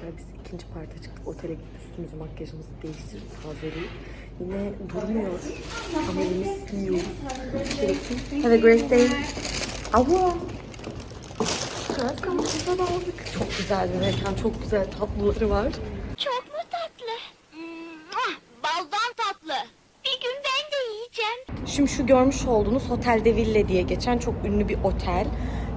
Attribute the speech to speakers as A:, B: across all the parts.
A: arkadaşlar biz ikinci parta çıktık. Otele gidip üstümüzü makyajımızı değiştirip tazeleyip yine durmuyor. Haberimiz yiyoruz. Have a great day. Abo. Kankamızı da aldık. Çok güzel bir mekan. Çok güzel tabloları var.
B: Çok mu tatlı? Baldan tatlı. Bir gün ben de yiyeceğim.
A: Şimdi şu görmüş olduğunuz Hotel de Ville diye geçen çok ünlü bir otel.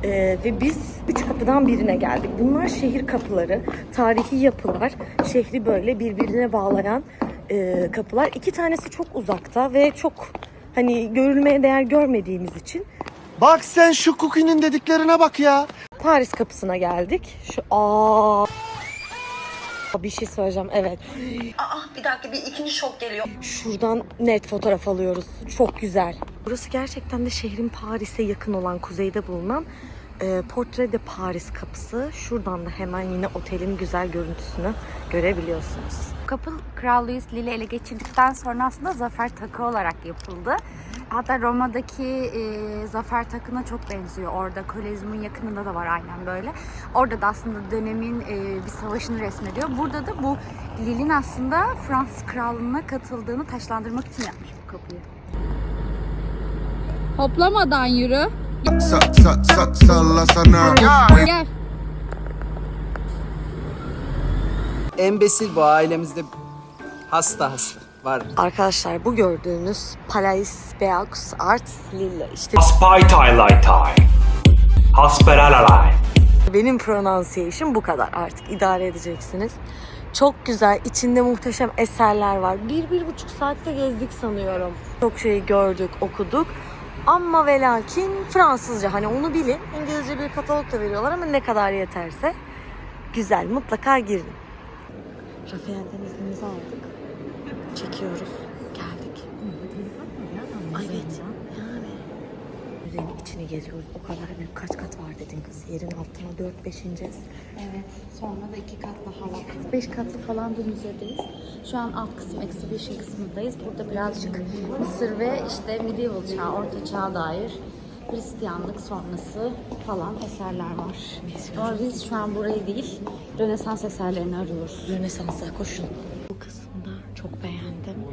A: Ee, ve biz üç kapıdan birine geldik. Bunlar şehir kapıları, tarihi yapılar, şehri böyle birbirine bağlayan e, kapılar. İki tanesi çok uzakta ve çok hani görülmeye değer görmediğimiz için
C: Bak sen şu Cookie'nin dediklerine bak ya.
A: Paris kapısına geldik. Şu aa bir şey söyleyeceğim evet. Aa bir dakika bir ikinci şok geliyor. Şuradan net fotoğraf alıyoruz. Çok güzel. Burası gerçekten de şehrin Paris'e yakın olan kuzeyde bulunan e, Portrait de Paris kapısı. Şuradan da hemen yine otelin güzel görüntüsünü görebiliyorsunuz.
D: Kapı Kral Louis Lille ele geçirdikten sonra aslında zafer takı olarak yapıldı. Hatta Roma'daki e, zafer takına çok benziyor. Orada Kolezyum'un yakınında da var aynen böyle. Orada da aslında dönemin e, bir savaşını resmediyor. Burada da bu Lille'in aslında Fransız krallığına katıldığını taşlandırmak için yapmış bu kapıyı. Hoplamadan yürü.
E: Sa, sa, sa.
D: Gel.
F: Embesil bu ailemizde hasta hasta var.
A: Arkadaşlar bu gördüğünüz Palais Beaux Arts Lille işte
G: Haspaitai Hasperalalai.
A: Benim pronunciation bu kadar artık idare edeceksiniz. Çok güzel, içinde muhteşem eserler var. Bir, bir buçuk saatte gezdik sanıyorum. Çok şey gördük, okuduk. Ama ve lakin Fransızca hani onu bilin. İngilizce bir katalog da veriyorlar ama ne kadar yeterse. Güzel, mutlaka girin. Rafael'den iznimizi aldık. Çekiyoruz. Geldik. Evet. Yani. Müzenin içini geziyoruz. O kadar büyük. Kaç kat var dedin kız. Yerin altına 4-5 ineceğiz.
D: Evet, sonra da iki kat daha var. Beş katlı falan bir müzedeyiz. Şu an alt kısım, exhibition kısmındayız. Burada birazcık Mısır ve işte medieval çağ, orta çağa dair Hristiyanlık sonrası falan eserler var. Ama biz şu an burayı değil, Rönesans eserlerini arıyoruz.
A: Rönesans'a koşun. Bu kısımda çok beğendim.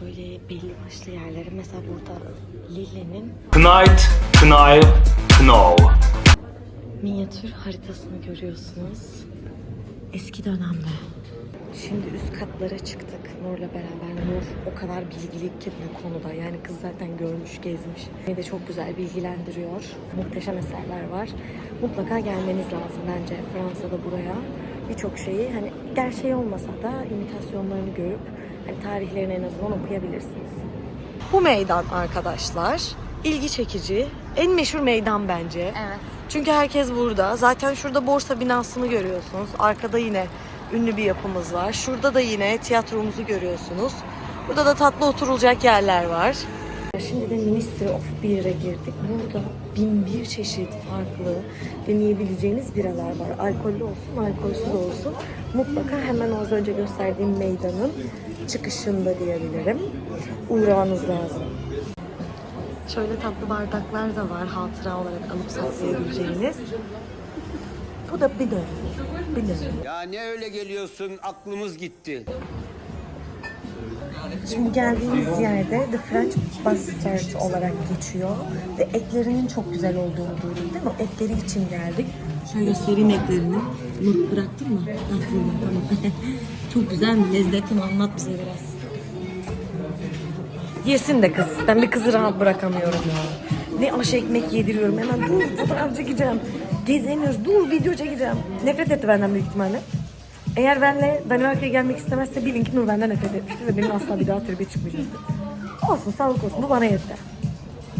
A: Böyle başlı yerleri. Mesela burada Lille'nin
G: Knight, Knife, Know.
A: minyatür haritasını görüyorsunuz. Eski dönemde. Şimdi üst katlara çıktık Nur'la beraber. Nur o kadar bilgili ki bu konuda. Yani kız zaten görmüş, gezmiş. Beni de çok güzel bilgilendiriyor. Muhteşem eserler var. Mutlaka gelmeniz lazım bence Fransa'da buraya. Birçok şeyi hani gerçeği olmasa da imitasyonlarını görüp hani tarihlerini en azından okuyabilirsiniz. Bu meydan arkadaşlar ilgi çekici. En meşhur meydan bence.
D: Evet.
A: Çünkü herkes burada. Zaten şurada borsa binasını görüyorsunuz. Arkada yine ünlü bir yapımız var. Şurada da yine tiyatromuzu görüyorsunuz. Burada da tatlı oturulacak yerler var. Şimdi de Ministry of Beer'e girdik. Burada bin bir çeşit farklı deneyebileceğiniz biralar var. Alkollü olsun, alkolsüz olsun. Mutlaka hemen az önce gösterdiğim meydanın çıkışında diyebilirim. Uğramanız lazım. Şöyle tatlı bardaklar da var hatıra olarak alıp saklayabileceğiniz. Bu da bir dönem. Bir dönem.
H: Ya ne öyle geliyorsun aklımız gitti.
A: Şimdi geldiğimiz yerde The French Bastard olarak geçiyor. Ve etlerinin çok güzel olduğunu duydum değil mi? Etleri için geldik. Şöyle göstereyim etlerini. Bunu bıraktın mı? Tamam. çok güzel mi? Lezzetli mi? Anlat bize biraz. Yesin de kız. Ben bir kızı rahat bırakamıyorum ya. Ne aş ekmek yediriyorum. Hemen dur fotoğraf çekeceğim. Gezemiyoruz. Dur video çekeceğim. Nefret etti benden büyük ihtimalle. Eğer benle Danimarka'ya gelmek istemezse bilin ki Nur benden nefret etmişti ve benim asla bir daha tribe çıkmayacaktı. Olsun sağlık olsun bu bana yetti.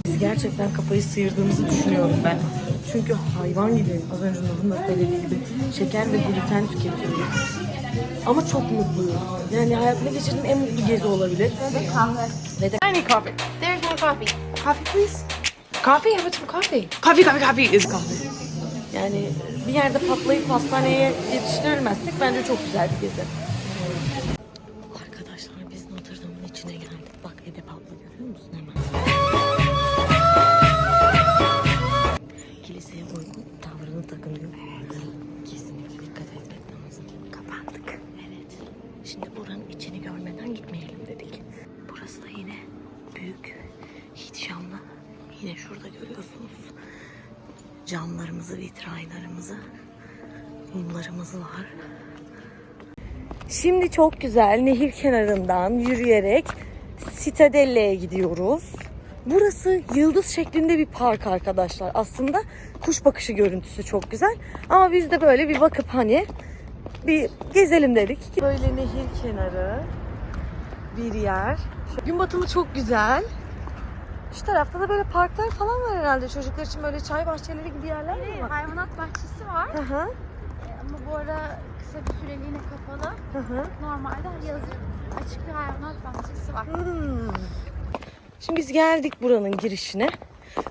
A: Biz gerçekten kafayı sıyırdığımızı düşünüyorum ben. Çünkü hayvan gibi az önce Nur'un da söylediği gibi şeker ve gluten tüketiyoruz. Ama çok mutluyuz. Yani hayatımda geçirdiğim en mutlu gezi olabilir. Ve kahve. Ve de
I: I need coffee. There's no coffee. Coffee, please. Coffee? About some coffee? Coffee, coffee, coffee is coffee.
A: yani bir yerde patlayıp hastaneye yetiştirilmezsek bence çok güzel bir gezi. Görüyorsunuz. Camlarımızı, vitraylarımızı, mumlarımız var. Şimdi çok güzel nehir kenarından yürüyerek Citadelle'ye gidiyoruz. Burası yıldız şeklinde bir park arkadaşlar. Aslında kuş bakışı görüntüsü çok güzel. Ama biz de böyle bir bakıp hani bir gezelim dedik. Böyle nehir kenarı bir yer. Gün batımı çok güzel. Şu tarafta da böyle parklar falan var herhalde. Çocuklar için böyle çay bahçeleri gibi yerler mi var?
D: Hayvanat bahçesi var
A: Hı hı.
D: ama bu ara kısa bir süreliğine kapalı.
A: Hı hı.
D: Normalde yazın açık bir hayvanat bahçesi var.
A: Hmm. Şimdi biz geldik buranın girişine.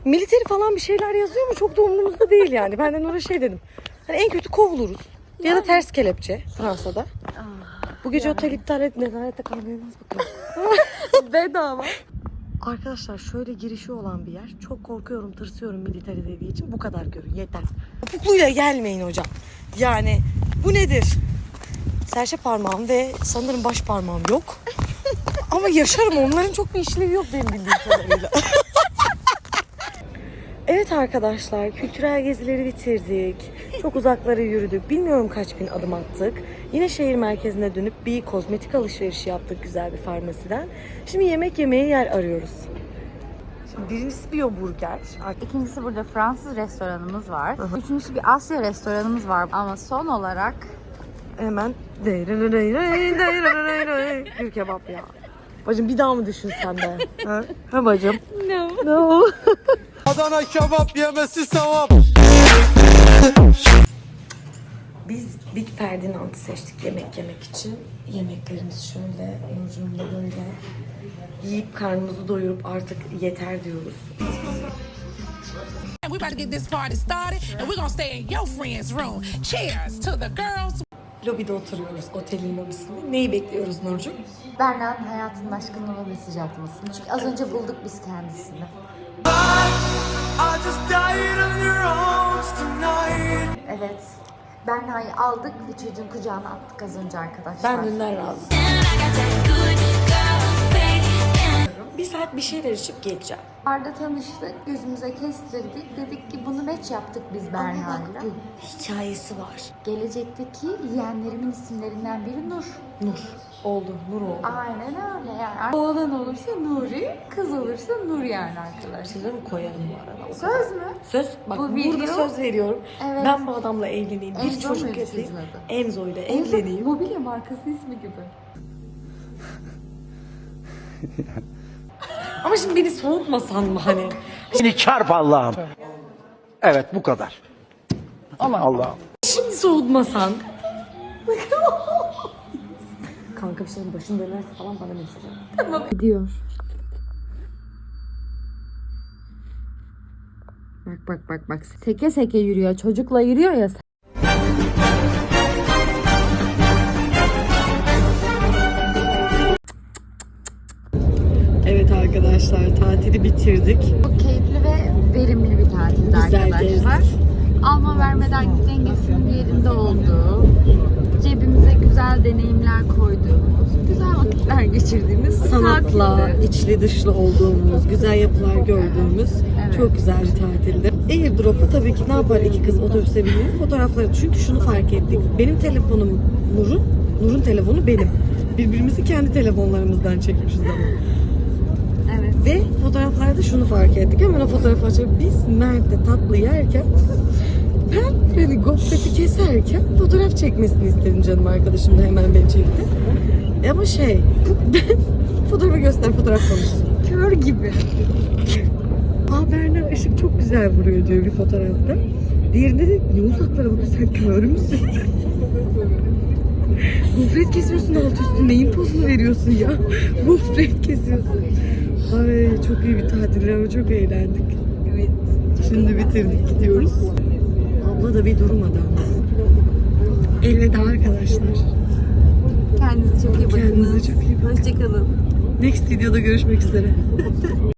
A: Militeri falan bir şeyler yazıyor mu? Çok da umurumuzda değil yani. Ben de Nur'a şey dedim. Hani en kötü kovuluruz. Ya da ters kelepçe Fransa'da. Bu gece otel iptal et. Nezarette kalmayalım bakalım. Bedava. Arkadaşlar şöyle girişi olan bir yer. Çok korkuyorum, tırsıyorum militeri dediği için. Bu kadar görün yeter. Topukluyla gelmeyin hocam. Yani bu nedir? Serçe parmağım ve sanırım baş parmağım yok. Ama yaşarım onların çok bir işlevi yok benim bildiğim kadarıyla. evet arkadaşlar kültürel gezileri bitirdik. Çok uzaklara yürüdük. Bilmiyorum kaç bin adım attık. Yine şehir merkezine dönüp bir kozmetik alışverişi yaptık güzel bir farmasiden. Şimdi yemek yemeye yer arıyoruz. Şimdi birincisi Biyoburger. Artık
D: İkincisi burada Fransız restoranımız var. Üçüncüsü bir Asya restoranımız var. Ama son olarak
A: hemen bir kebap ya. Bacım bir daha mı düşünsen be? Ha, ha bacım? No. No.
C: Adana kebap yemesi sevap.
A: Biz Big Ferdinand'ı seçtik yemek yemek için. Yemeklerimiz şöyle, Nurcuğum'da böyle. Yiyip karnımızı doyurup artık yeter diyoruz.
J: We about to get this party started, and we're gonna stay in your friend's room. Cheers to the girls.
A: Lobide oturuyoruz otelin lobisinde. Neyi bekliyoruz Nurcuğum?
D: Berna'nın hayatının aşkının ona mesaj atmasını. Çünkü az önce bulduk biz kendisini. Evet. Berna'yı aldık ve çocuğun kucağına attık az önce arkadaşlar.
A: Ben dünden razıyım. Bir saat bir şeyler içip geleceğim.
D: Arda tanıştık, gözümüze kestirdik. Dedik ki bunu meç yaptık biz
A: Ama
D: Berna'yla.
A: hikayesi var.
D: Gelecekteki yeğenlerimin isimlerinden biri Nur.
A: Nur. Oldu. Nur oldu.
D: Aynen öyle yani. Oğlan olursa Nuri, kız olursa Nur yani arkadaşlar.
A: Mi koyarım bu arada?
D: Söz mü?
A: Söz bak
D: Bu
A: burada
D: video-
A: söz veriyorum.
D: Evet.
A: Ben bu adamla evleneyim. Bir
D: Enzo
A: çocuk yapayım.
D: çocuğun adı?
A: Enzo ile evleneyim.
D: Mobilya markası ismi gibi.
A: Ama şimdi beni soğutmasan mı hani?
C: Seni çarp Allah'ım. Evet bu kadar. Ama Allah'ım.
A: Şimdi soğutmasan. Kanka bir şeyin başın dönerse falan bana mesaj at.
D: Gidiyor. Bak bak bak bak. Seke seke yürüyor. Çocukla yürüyor ya.
A: Evet arkadaşlar tatili bitirdik.
D: Çok keyifli ve verimli bir tatildi
A: Güzel
D: arkadaşlar.
A: gezdik.
D: Alma vermeden dengesinin yerinde olduğu, cebimize güzel deneyimler koyduğumuz, güzel vakitler geçirdiğimiz
A: Sanatla,
D: tatildi.
A: içli dışlı olduğumuz, güzel yapılar gördüğümüz
D: Evet.
A: çok güzel bir tatildi. Airdrop'la tabii ki ne yapar iki kız otobüse binip fotoğrafları. Çünkü şunu fark ettik. Benim telefonum Nur'un, Nur'un telefonu benim. Birbirimizi kendi telefonlarımızdan çekmişiz ama.
D: Evet.
A: Ve fotoğraflarda şunu fark ettik. Hemen o fotoğrafı açıp biz Mert'le tatlı yerken ben hani gofreti keserken fotoğraf çekmesini istedim canım arkadaşım da hemen beni çekti. E Ama şey ben fotoğrafı göster fotoğraf konuşsun. Kör gibi. Aa Berna ışık çok güzel vuruyor diyor bir fotoğrafta. Diğerinde de ne uzaklara bakıyorsun sen kör müsün? Gofret kesiyorsun alt üstü neyin pozunu veriyorsun ya? Gofret kesiyorsun. Ay çok iyi bir tatil ama çok eğlendik. Evet. Şimdi bitirdik gidiyoruz. Abla da bir durmadı ama. Elveda arkadaşlar.
D: Kendinize çok iyi bakın.
A: Kendinize çok iyi bakın.
D: Hoşçakalın.
A: Next videoda görüşmek üzere.